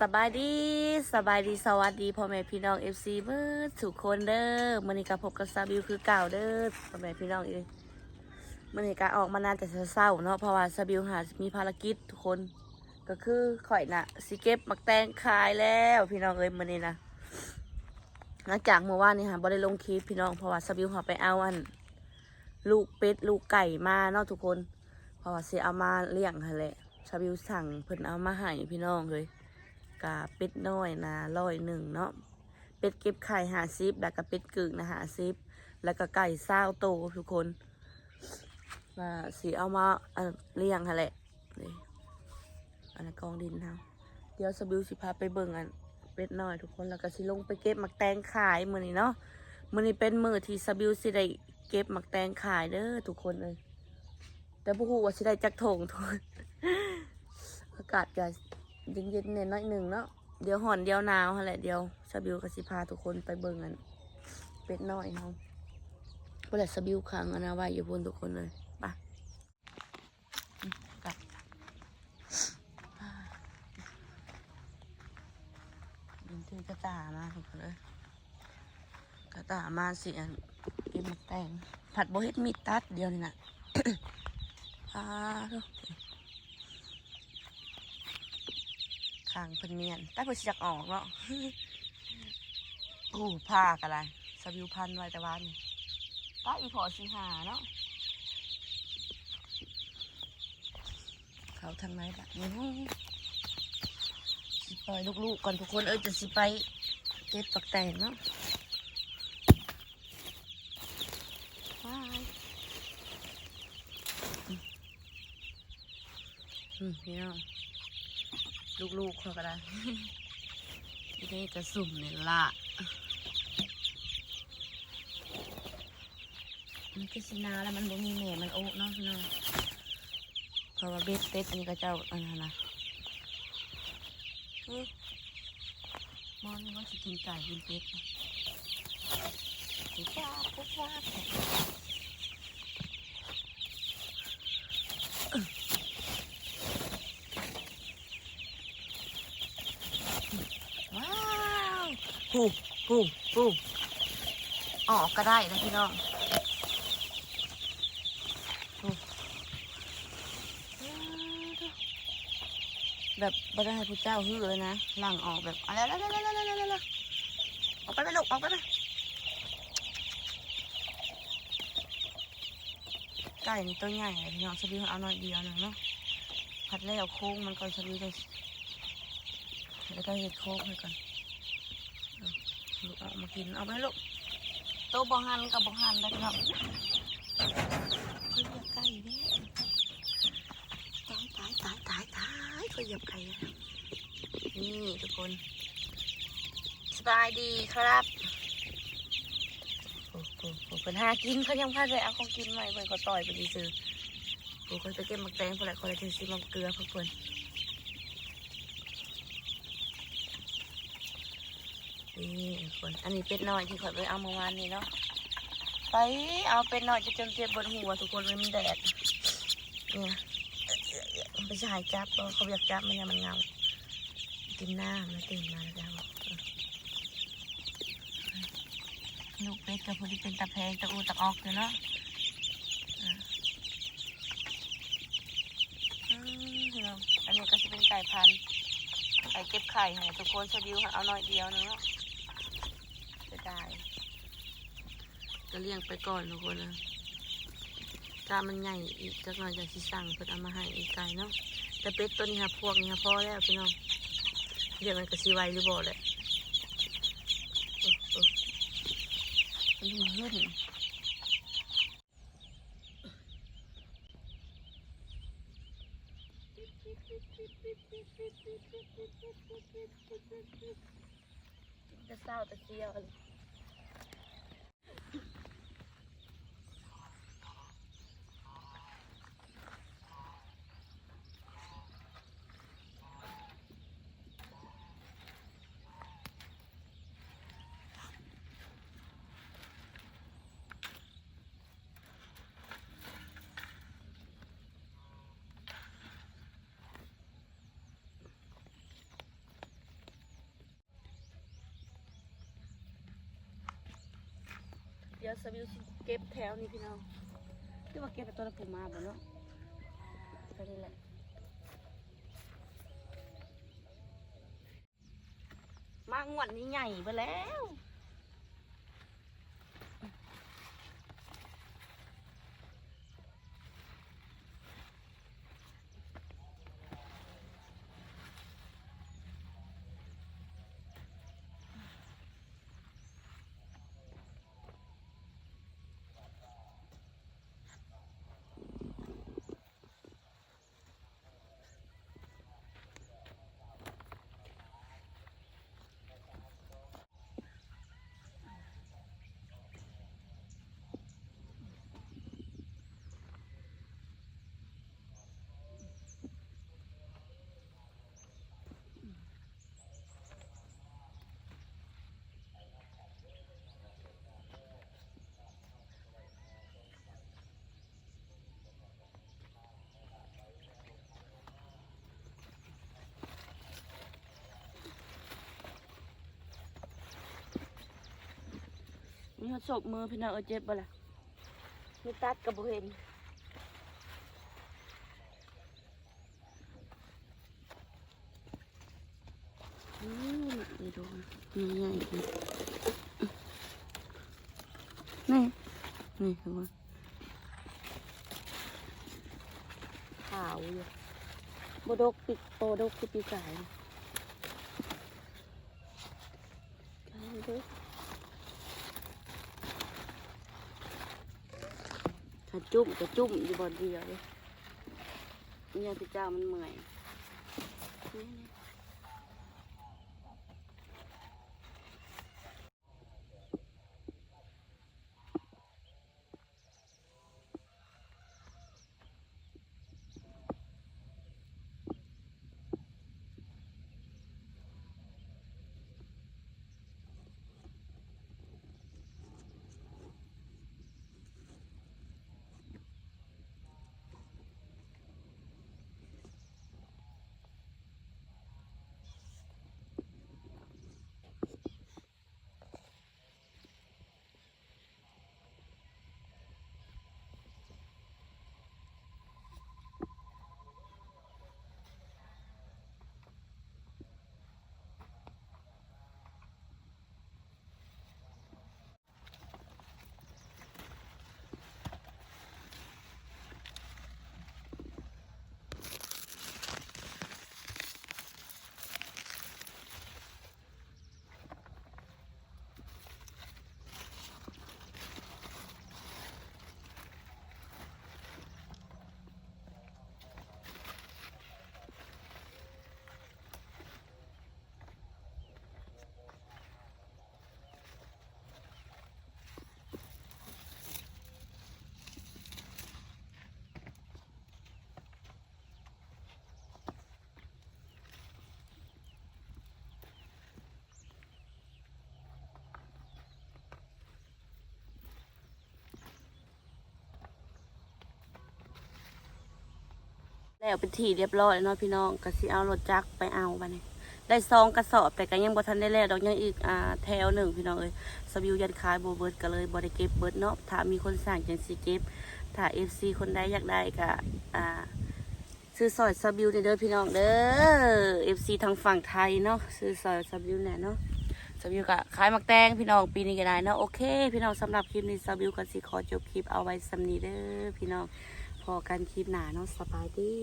สบายดีสบายดีสวัสดีพ่อแม่พี่น้องเอฟซีเบิร์ดสุกคนเด้อมื่อนี้ก็พบกับซาบิวคือเก่าเด้อพ่อแม่พี่น้องเอ้ยมื่อนี้ก็ออกมานานแต่เศร้าเนาะเพราะว่าซาบิวหามีภารกิจทุกคน ก็คือข่อยน่ะสิเก็บมักแตงขายแล้วพี่น้องเอ้ยมื่อนี้นะหลังจากเมื่อวานนี้ค่ะบ่ได้ลงคลิปพี่น้องเพราะว่าซาบิวหาไปเอาอัน ลูกเป็ดลูกไก่มาเนาะทุกคน เพราะว่าสิเอามาเลี้ยงหั่นแหละซาบิวสั่งเพิ่นเอามาให้พี่น้องเลย กาเป็ดน้อยนะร้อยหนึ่งเนาะเป็ดเก็บไข่หาซิบแล้วก็เป็ดกึ่งนะหาซิบแล้วก็ไก่เศร้าโตทุกคนมาสีเอามาเอ่อเลี้ยงฮะแหละนี่อันนั้นกองดินเฮาเดี๋ยวสบิวสิพาไปเบิ่งอันเป็ดน้อยทุกคนแล้วก็สิลงไปเก็บหมักแตงขายมื้อนี้เนาะมื้อนี้เป็นมื้อที่สบิวสิได้เก็บหมักแตงขายเด้อทุกคนเลยแต่บ่ฮู้ว่าสิได้จักโถงทุกคนอากาศจะ เย็นๆเนี่ยน้อยหนึ่งเนาะเดี๋ยวห่อนเดียวหนาวฮะแหละเดียวสบิวกับสิพาทุกคนไปเบิ่งกันเป็ดน้อยเฮาเวลาสบิวค้างนะไว้อยู่บนทุกคนเลยไปกลับยินถือกระตามาทุกคนเลยกระตามาสิอันเก็บหมักแตงผัดโบเฮ็ดมีตัดเดียวนี่นะ อ่าทุก ข้างเพิ่นเนียนแต่เพิ่นสิจักออกเนาะโอ้ผ้ากันไรสบิวพันไว้แต่ว่านี่ป้าอีพอสิหาเนาะเขาทางไหนแบบนี้สิปล่อยลูกๆก่อนทุกคนเอ้ยจะสิไปเก็บปักแตงเนาะว้ายอืมอืมพี่น้อง ลูกๆเขาก็ได้ที่นี่จะสุ่มเนี่ยละมันก็สินาแล้วมันบ่มีแม่มันโอ๊เนาะพี่น้องเพราะว่าเบ็ดเป็ดอันนี้ก็เจ้าอันนั้นนะมองว่าสิกินไก่กินเป็ดปุ๊บว้าปุ๊บว้าว้าว ปูปูปูออกก็ได้นะพี่น้องแบบไม่ได้ให้พระเจ้าฮือเลยนะหลังออกแบบอะไรแล้วแล้วแล้วแล้วแล้วออกไปไปลูกออกไปไปไก่นี่ตัวใหญ่พี่น้องสบีเอาหน่อยเดียวหนึ่งเนาะผัดแล้วโค้งมันก่อนสบีเลยแล้วก็เห็ดโค้งให้ก่อน เอามากินเอาไปลูกโตวบอหันกับบอหันได้ครับเขาเหยียบไก่เนี่ยตายตายตายตายตายเขาเหยียบไก่อะนี่ทุกคนสบายดีครับโอ้โหโอ้โหเป็นหากินเขายังพาใจเอาของกินใหม่เพื่อนเขาต่อยไปดีซื้อโอ้เขาไปเก็บมักแตงพอแหละคนละชิ้นซีมักเกลือเพื่อนเพื่อ นนี่คนอันนี้เป็ดน้อยที่เขาไปเอาเมื่อวานนี้เนาะไปเอาเป็ดน้อยจะจนเจ็บบนหัวทุกคนเลยมันแดดเนี่ยไปชายจับเพราะเขาอยากจับมันเนี่ยมันเงากินหน้ามันตื่นมาแล้วลูกเป็ดกับพอดีเป็นตะแพงตะอูตะออกเลยเนาะอะอืมเนาะอันนี้ก็จะเป็นไก่พันธุ์ไก่เก็บไข่ให้ทุกคนสบิวค่ะเอาหน่อยเดียวนึงเนาะ จะได้ก็เลี้ยงไปก่อนทุกคนนะกามันใหญ่อีกจักหน่อยจะสิสั่งเพิ่นเอามาให้อีกไก่เนาะแต่เป็ดตัวนี้ค่ะพวกนี้ค่ะพอแล้วพี่น้องเดี๋ยวมันก็สิไวหรือบ่แหละโอ้โอ้ยืนยืนจะเศร้าแต่เสียวเลย ยวสวิวสิเก็บแถวนี่พี่น้องที่ว่าเก็บไปตัวละผมมาบ่เนาะก็นี่แหละมางวดนี้ใหญ่ไปแล้ว มีเขาศพมือพี่น้องเอเจ็บบ่ล่ะมีตัดกับบุเห็นนี่ดูนี่ใหญ่จริงนี่นี่ดูว่าขาวอยู่โบดกปิดโตดกคือปีกายนะกายเด้ ถ้าจุ่มจะจุ่มอยู่บนเดียวเลยเนี่ยพี่เจ้ามันเหมื่อยนี่ แล้วเป็นที่เรียบร้อยแล้วเนาะพี่น้องก็สิเอารถจักรไปเอาบัดนี้ได้ซองกระสอบแต่ก็ยังบ่ทันได้แล้วดอกยังอีกอ่าแถวหนึ่งพี่น้องเอ้ยสวิวยันขายบ่เบิดก็เลยบ่ได้เก็บเบิดเนาะถ้ามีคนสั่งจังสิเก็บถ้า FC คนใดอยากได้ก็อ่าซื้อซอยสบิวเด้อพี่น้องเด้อ FC ทางฝั่งไทยเนาะซื้อซอยสบิวแน่เนาะสบิวก็ขายมักแตงพี่น้องปีนี้ก็ได้เนาะโอเค พี่น้องสำหรับคลิปนี้สบิวก็สิขอจบคลิปเอาไว้สำนี้เด้อพี่น้อง พอกันคลิปหนาเนาะสบายดี